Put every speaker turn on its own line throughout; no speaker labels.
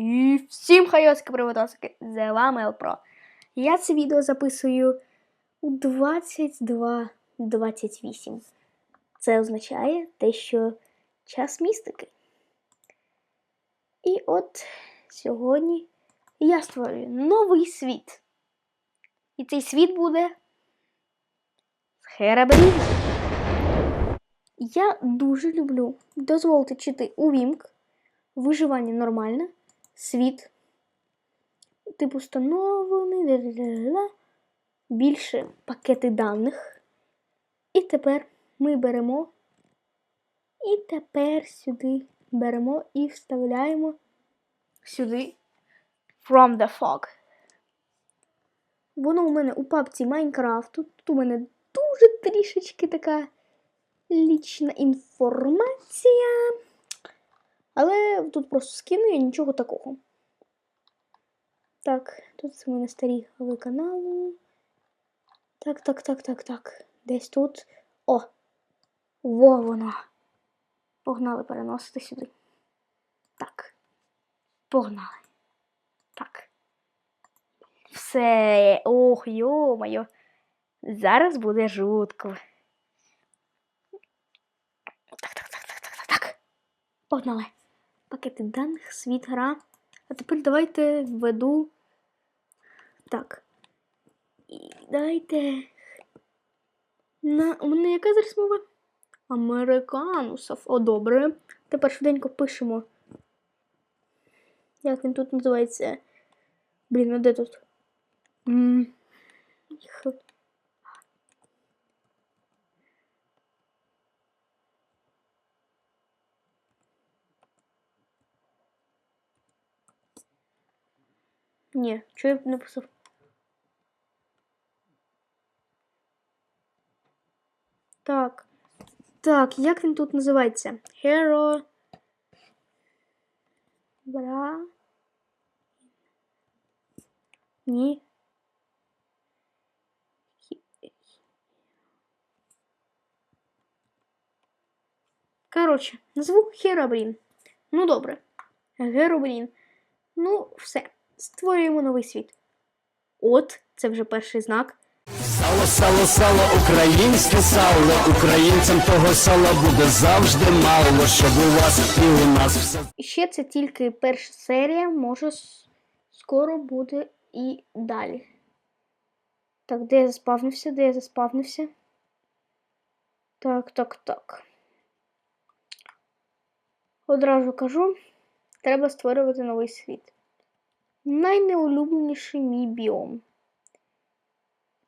І всім хайоски приводосики, з вами Елпро. Я це відео записую у 22.28. Це означає те, що час містики. І от сьогодні я створюю новий світ. І цей світ буде Херабрін. Я дуже люблю дозволити чити увімк, виживання нормальне, світ, встановлений, ля-ля-ля-ля, більше пакети даних. І тепер ми беремо, і тепер сюди беремо і вставляємо сюди From the Fog. Воно у мене у папці Майнкрафту. Тут у мене дуже трішечки така лічна інформація. Але тут просто скину і нічого такого. Так, тут у мене старі глави каналу. Так, так, так, так, так. Десь тут. О! Во воно. Погнали переносити сюди. Так. Погнали. Так. Все. Ох, йо-моє. Зараз буде жутко. Так, так, так, так, так, так, так. Погнали. Пакети даних, світ, гра. А тепер давайте введу. Так. І давайте. На... У мене яка зараз мова? Американусов. О, добре. Тепер швиденько пишемо. Як він тут називається? Блін, а де тут? М, Ні, що я написав? Так. Так, як він тут називається? Hero. Бра. Ні. Коротше, назву Херобрін. Ну добре. Геробрін. Ну, все. Створюємо новий світ. От, це вже перший знак.
Сало, сало, сало, українське сало, українцям того сала буде завжди мало, щоб у вас і у нас все.
Ще це тільки перша серія, може скоро буде і далі. Так, де я заспавнився? Де я заспавнився? Так, так, так. Одразу кажу, треба створювати новий світ. Найнеулюбленіший мій біом.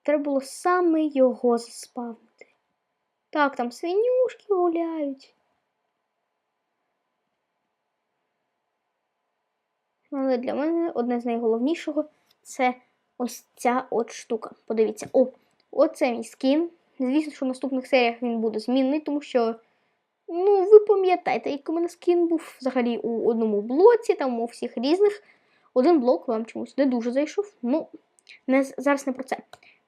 Треба було саме його заспавнити. Так, там свинюшки гуляють. Але для мене одне з найголовнішого це ось ця от штука. Подивіться, о, оце мій скін. Звісно, що в наступних серіях він буде змінений, тому що, ну, ви пам'ятаєте, як у мене скін був взагалі у одному блоці, там у всіх різних. Один блок вам чомусь не дуже зайшов. Ну, не, зараз не про це.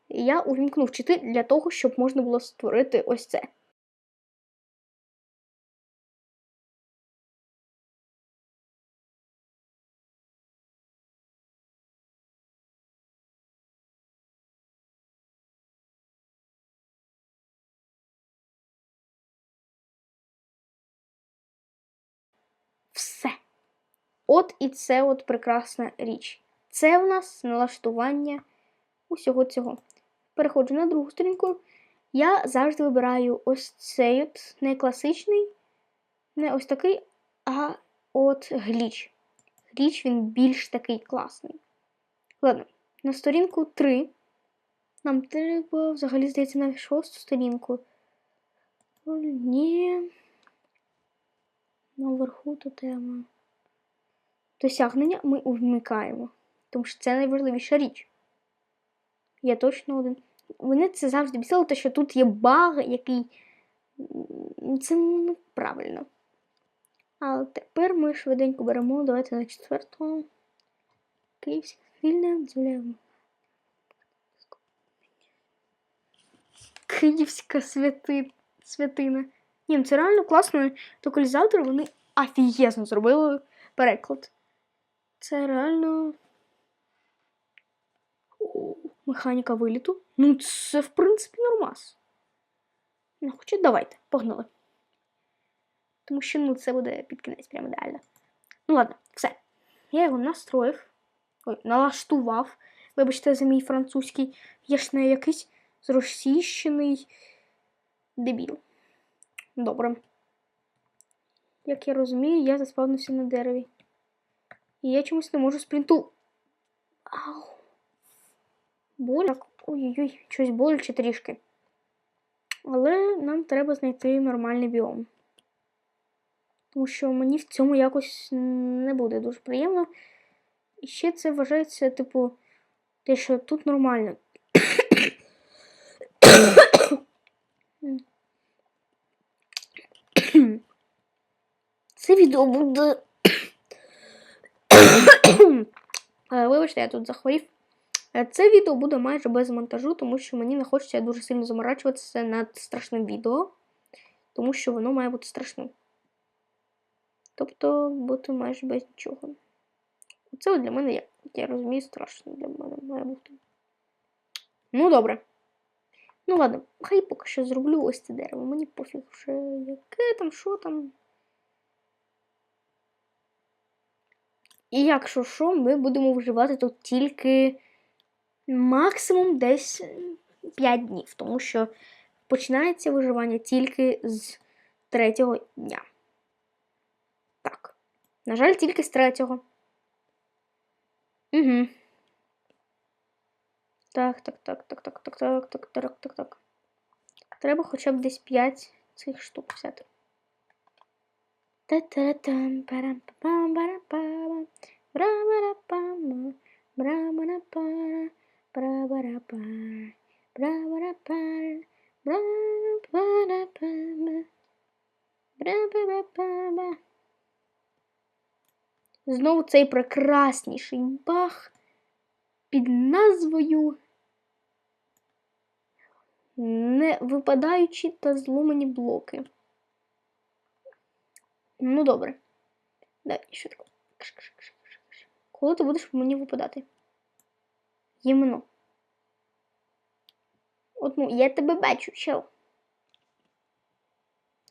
Я увімкнув чити для того, щоб можна було створити ось це. От і це от прекрасна річ. Це в нас налаштування усього цього. Переходжу на другу сторінку. Я завжди вибираю ось цей от не класичний, не ось такий, а от гліч. Гліч він більш такий класний. Ладно, на сторінку 3. Нам треба взагалі, здається, на шосту сторінку. Ні. Наверху то тема. Досягнення ми вмикаємо, тому що це найважливіша річ. Я точно один. Вони це завжди бісило, те, що тут є баг, який. Це неправильно. Але тепер ми швиденько беремо, давайте на четверту. Київське вільне дозволяємо. Київська святи... святина. Ні, ну це реально класно. Токалізатори вони офігезно зробили переклад. Це реально. О, механіка виліту. Ну, це, в принципі, нормас. Ну, хоча давайте, погнали. Тому що ну, це буде під кінець прямо ідеально. Ну ладно, все. Я його настроїв. Ой, налаштував. Вибачте за мій французький. Я ж не якийсь зросійщений дебіл. Добре. Як я розумію, я заспавнився на дереві. І я чомусь не можу спринту. Ау. Боль. Ой-ой-ой, щось боляче трішки. Але нам треба знайти нормальний біом. Тому що мені в цьому якось не буде дуже приємно. І ще це вважається, типу, те, що тут нормально. Це відео буде. Е, Вибачте, я тут захворів. Е, Це відео буде майже без монтажу, тому що мені не хочеться дуже сильно заморачуватися над страшним відео, тому що воно має бути страшним. Тобто бути майже без нічого. Це для мене, як я розумію, страшно для мене має бути. Ну, добре. Ну, ладно, хай поки що зроблю ось це дерево. Мені пофіг вже яке там, що там. І якщо що, ми будемо вживати тут тільки максимум десь 5 днів, тому що починається виживання тільки з третього дня. Так. На жаль, тільки з третього. Угу. Так, так, так, так, так, так, так, так, так, так, так. Треба хоча б десь 5 цих штук взяти. Знову цей прекрасніший бах під назвою Не випадаючі та зломані блоки. Ну, добре. Дай швидко. Кш-кш-кш-кш-кш. Коли ти будеш мені випадати? Ємно. От ну, я тебе бачу, чел.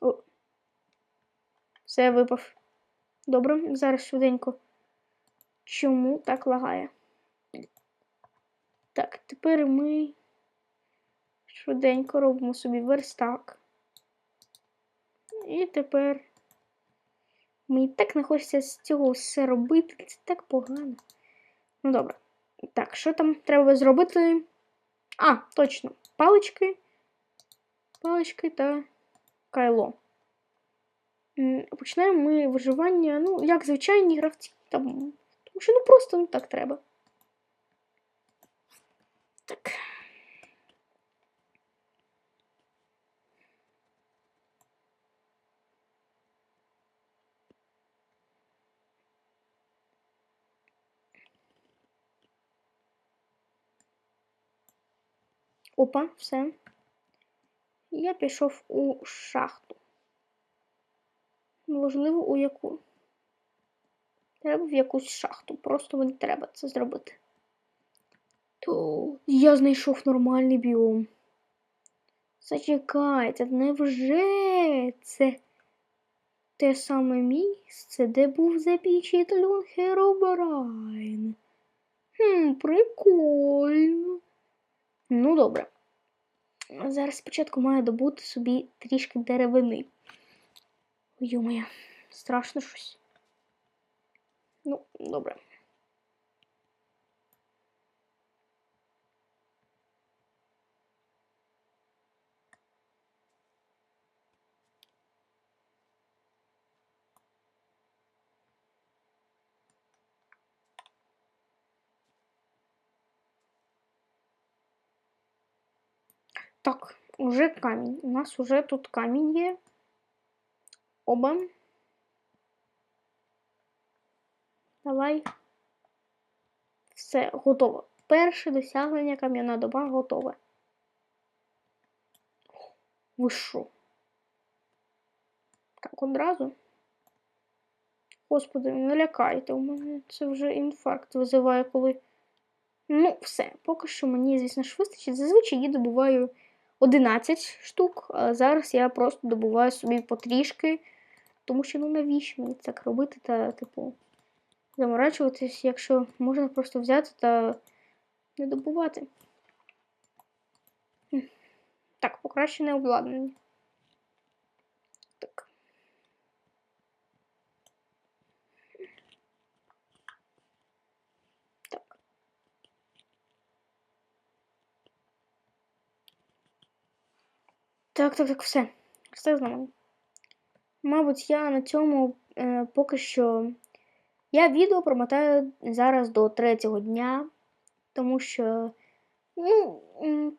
О. Все, випав. Добре, зараз швиденько. Чому так лагає? Так, тепер ми швиденько робимо собі верстак. І тепер мені так не хочеться з цього все робити. Це так погано. Ну добре. Так, що там треба зробити? А, точно. Палички. Палички та кайло. Починаємо ми виживання, ну, як звичайні гравці. Там, тому що ну просто ну, так треба. Так. Опа, все. Я пішов у шахту. Можливо, у яку. Треба в якусь шахту. Просто мені треба це зробити. То я знайшов нормальний біом. Зачекайте, невже це те саме місце, де був запечатлен Херобрайн? Хм, прикольно. Ну, добре. Зараз спочатку маю добути собі трішки деревини. Ой-моя, страшно щось. Ну, добре. Так, уже камінь. У нас уже тут камінь є. Оба. Давай. Все, готово. Перше досягнення кам'яна доба готове. Ви що? Так, одразу. Господи, не лякайте, у мене це вже інфаркт визиває, коли. Ну, все, поки що мені, звісно ж, вистачить. Зазвичай я добуваю 11 штук, а зараз я просто добуваю собі потрішки, тому що ну навіщо мені так робити та, типу, заморачуватись, якщо можна просто взяти та не добувати. Так, покращене обладнання. Так. Так. Так, так, так, все. Все знаю. Мабуть, я на цьому е, поки що. Я відео промотаю зараз до третього дня, тому що ну,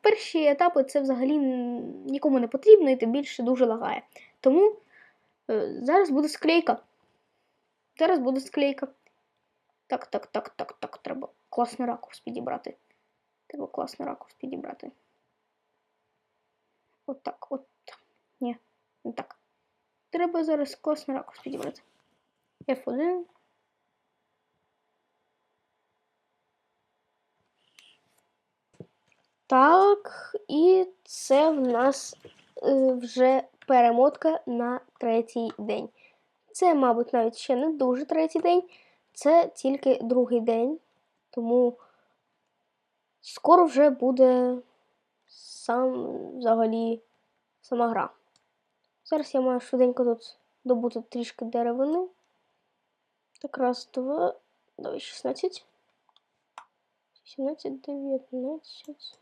перші етапи це взагалі нікому не потрібно і тим більше дуже лагає. Тому е, зараз буде склейка. Зараз буде склейка. Так, так, так, так, так. Треба класний ракурс підібрати. Треба класний ракурс підібрати. От так, от. Ні, не так. Треба зараз класний ракурс підібрати. F1. Так, і це в нас е, вже перемотка на третій день. Це, мабуть, навіть ще не дуже третій день, це тільки другий день, тому скоро вже буде сам взагалі сама гра. Зараз я маю швиденько тут добути трішки деревини. Так, раз, два, давай 16. 17, 19.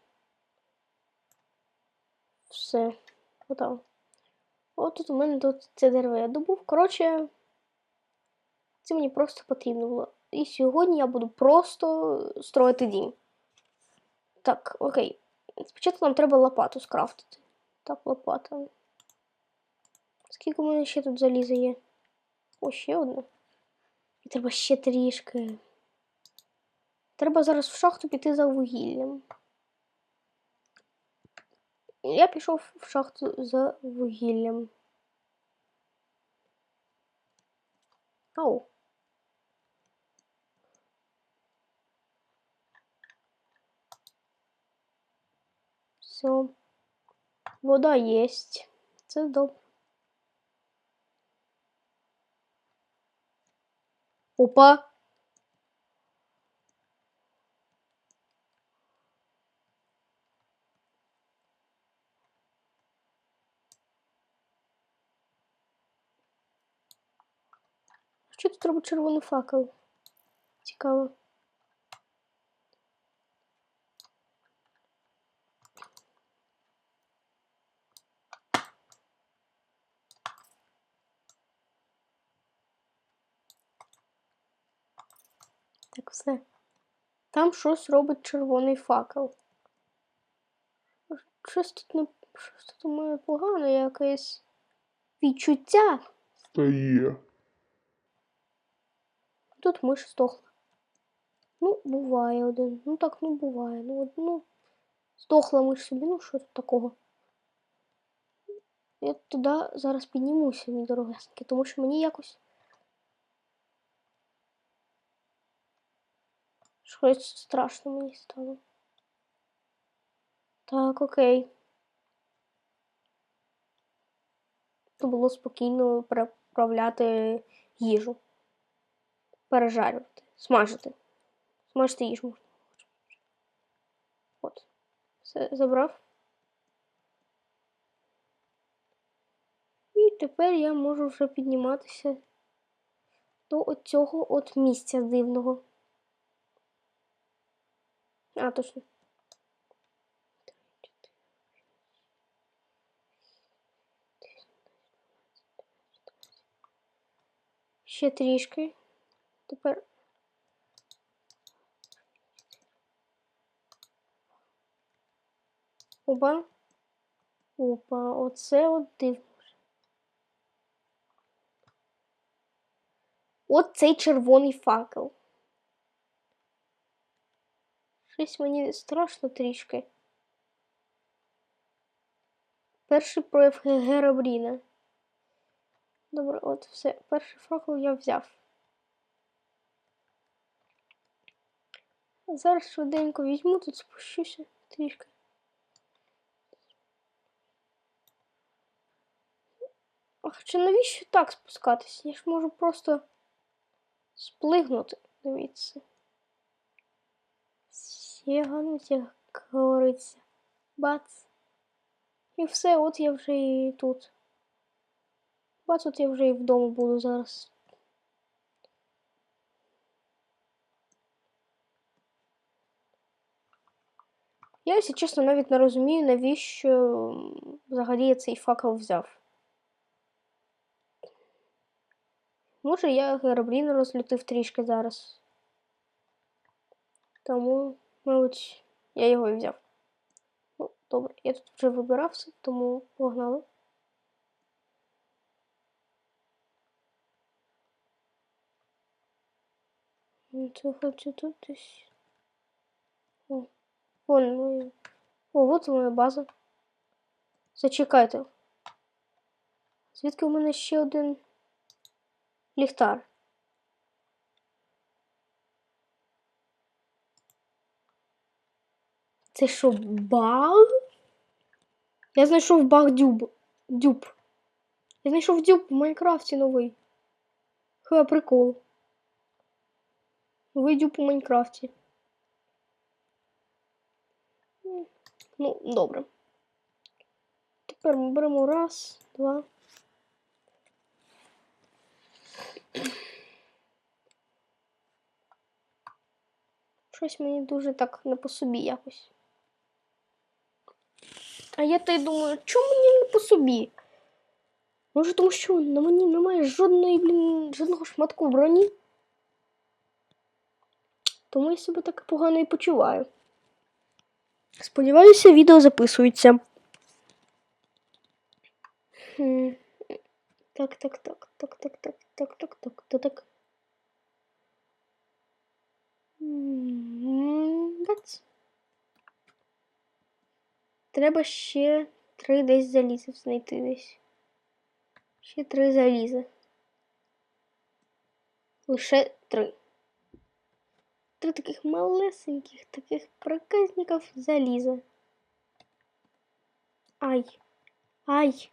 Все. Готово. От тут у мене тут це дерево я добув. Коротше, це мені просто потрібно було. І сьогодні я буду просто строїти дім. Так, окей. Спочатку нам треба лопату скрафтити. Так, лопата. Скільки у мене ще тут заліза є? О, ще одне. І треба ще трішки. Треба зараз в шахту піти за вугіллям. Я пішов в шахту за вугіллям. Ау. Все. Вода есть. Це добре. Опа. Що тут треба червоний факел? Цікаво. Так, все. Там щось робить червоний факел. Щось тут не щось тут у мене погане, якесь відчуття.
Та є.
Тут миш здохла. Ну, буває один. Ну так, ну буває. Ну, от, ну, здохла миш собі, ну що тут такого? Я туди зараз піднімуся, мій дорогесенький, тому що мені якось. Щось страшно мені стало. Так, окей. Це було спокійно переправляти їжу. Пережарювати, смажити. Смажити їжу. От. Все забрав. І тепер я можу вже підніматися до цього от місця дивного. А, точно. Ще трішки. Тепер. Опа. Опа, оце от дивно. От цей червоний факел щось мені страшно трішки. Перший прояв геробріна. Добре, от все. Перший факел я взяв. Зараз швиденько візьму, тут спущуся трішки. Ах, чи навіщо так спускатися? Я ж можу просто сплигнути, дивіться. Сігануть, як говориться. Бац. І все, от я вже і тут. Бац, от я вже і вдома буду зараз. Я, якщо чесно, навіть не розумію, навіщо взагалі я цей факел взяв. Може, я героблін розлютив трішки зараз. Тому, мабуть, я його і взяв. Ну, добре, я тут вже вибирався, тому погнали. Ну, Це хочу тут десь. О, вон моя. О, от моя база. Зачекайте. Звідки у мене ще один ліхтар? Це що, баг? Я знайшов баг дюб. Дюб. Я знайшов дюб в Майнкрафті новий. Ха, прикол. Новий дюб у Майнкрафті. Ну, добре. Тепер ми беремо раз, два. Щось мені дуже так не по собі якось. А я та й думаю, чому мені не по собі? Може, тому що на мені немає жодної, блін, жодного шматку броні. Тому я себе так погано і почуваю. Сподіваюся, відео записується. Так, так, так, так, так, так, так, так, так, так, так. Бац. Треба ще три десь залізи знайти десь. Ще три залізи. Лише три. Три таких малесеньких, таких проказників заліза. Ай. Ай.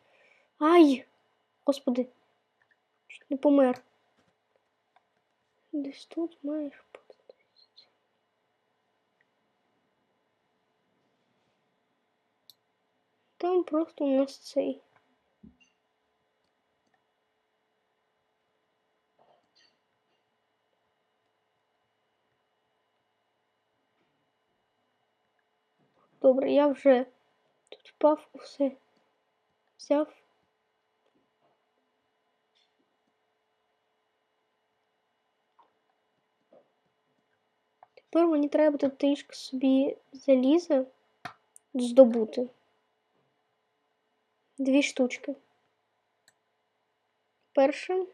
Ай. Господи. Чуть не помер. Десь тут маєш бути. десь. Там просто у нас цей. Добре, я вже тут впав, усе взяв. Тепер мені треба тут трішки собі заліза здобути. Дві штучки. Перше,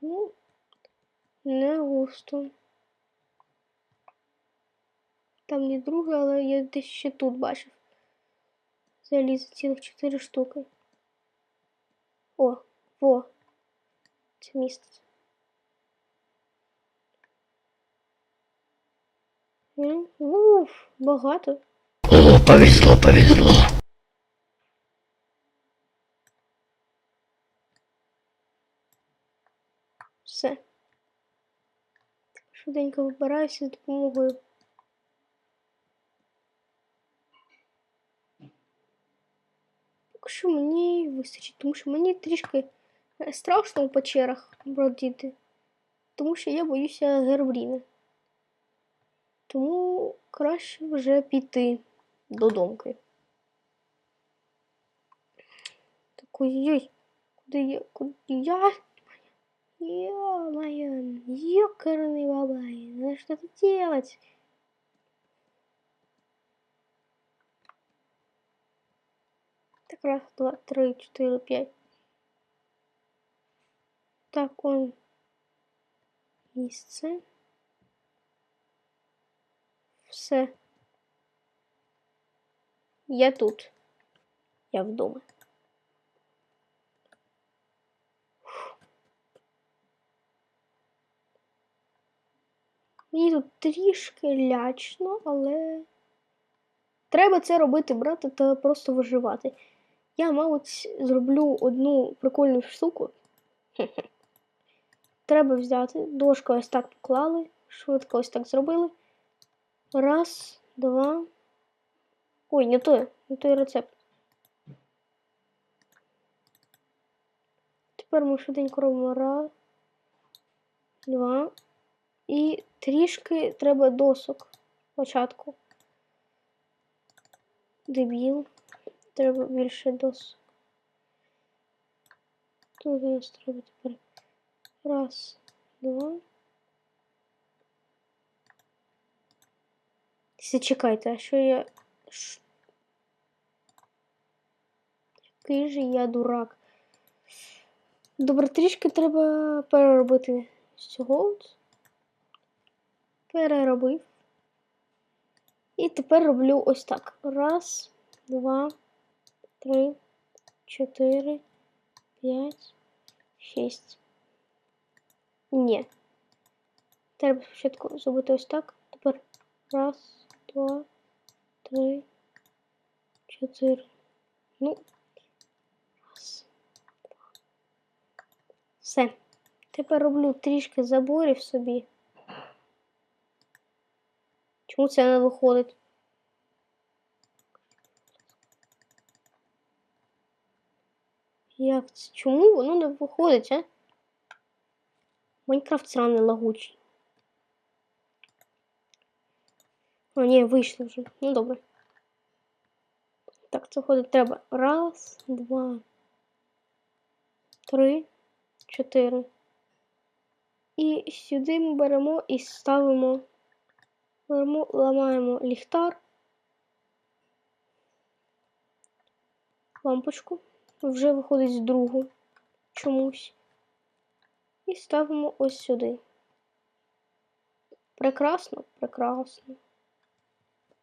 ну, не густо. Там не друге, але я десь ще тут бачив. Залізо цілих чотири штуки. О, во. Це місце. М, Уф, багато.
О, повезло, повезло.
Швиденько вибираюся з допомогою. Поки що мені вистачить, тому що мені трішки е, страшно у печерах бродити. Тому що я боюся гербріни. Тому краще вже піти додомки. Так ой-ой, куди я? Куди я? Ё-моё, ёкарный бабай, надо что-то делать. Так, раз, два, три, четыре, пять. Так, он місце. Все. Я тут. Я вдома. Мені тут трішки лячно, але треба це робити, брати та просто виживати. Я, мабуть, зроблю одну прикольну штуку. Треба взяти. Дошку ось так поклали, швидко ось так зробили. Раз, два. Ой, не той, не той рецепт. Тепер ми швиденько робимо раз, два. І трішки треба досок спочатку. Дебіл. Треба більше досок. Тут у нас треба тепер раз, два. Зачекайте, а що я. Ш- Який же я дурак. Добре, трішки треба переробити з цього. Переробив. І тепер роблю ось так. Раз, два, три, чотири, п'ять, шість. Ні. Треба спочатку зробити ось так. Тепер раз, два, три, чотири. Ну. Раз. Два. Все. Тепер роблю трішки заборів собі. Чому це не виходить? Як це? Чому воно не виходить, а? Майнкрафт сраний лагучий. О, ні, вийшло вже. Ну добре. Так, це ходить треба. Раз, два, три, чотири. І сюди ми беремо і ставимо. Ламаємо ліхтар. Лампочку. Вже виходить з другу чомусь. І ставимо ось сюди. Прекрасно, прекрасно.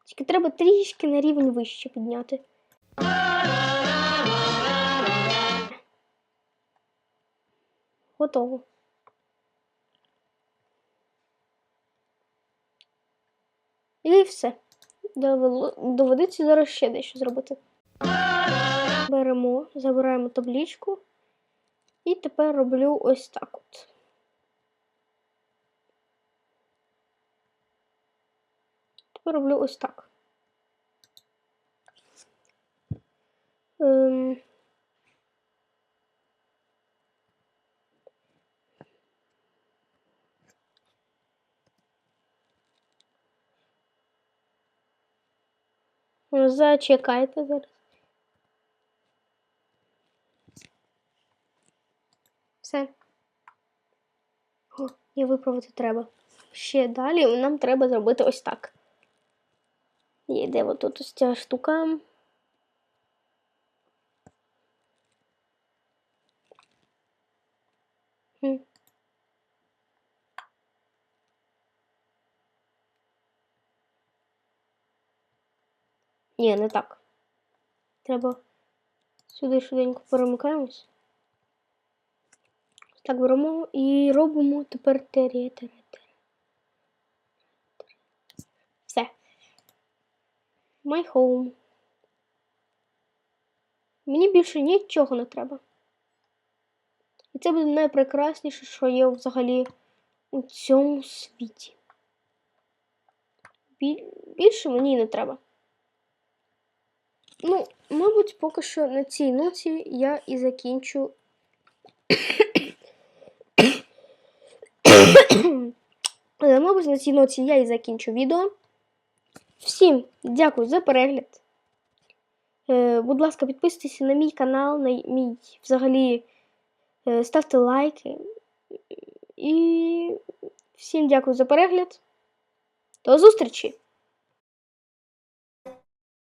Тільки треба трішки на рівень вище підняти. Готово. Все. Доведеться зараз ще дещо зробити. Беремо, забираємо табличку. І тепер роблю ось так от. Тепер роблю ось так. Ем... Зачекайте зараз. Все. О, і виправити треба. Ще далі нам треба зробити ось так. І де отут ось ця штука. Хм. Ні, не так. Треба сюди швиденько перемикаємось. Так беремо і робимо тепер тері, тері, тері. Все. My home. Мені більше нічого не треба. І це буде найпрекрасніше, що є взагалі у цьому світі. Більше мені не треба. Ну, мабуть, поки що на цій ноті я і закінчу. Але, мабуть, на цій ноті я і закінчу відео. Всім дякую за перегляд. Е, будь ласка, підписуйтесь на мій канал, на мій взагалі е, ставте лайки. І всім дякую за перегляд. До зустрічі!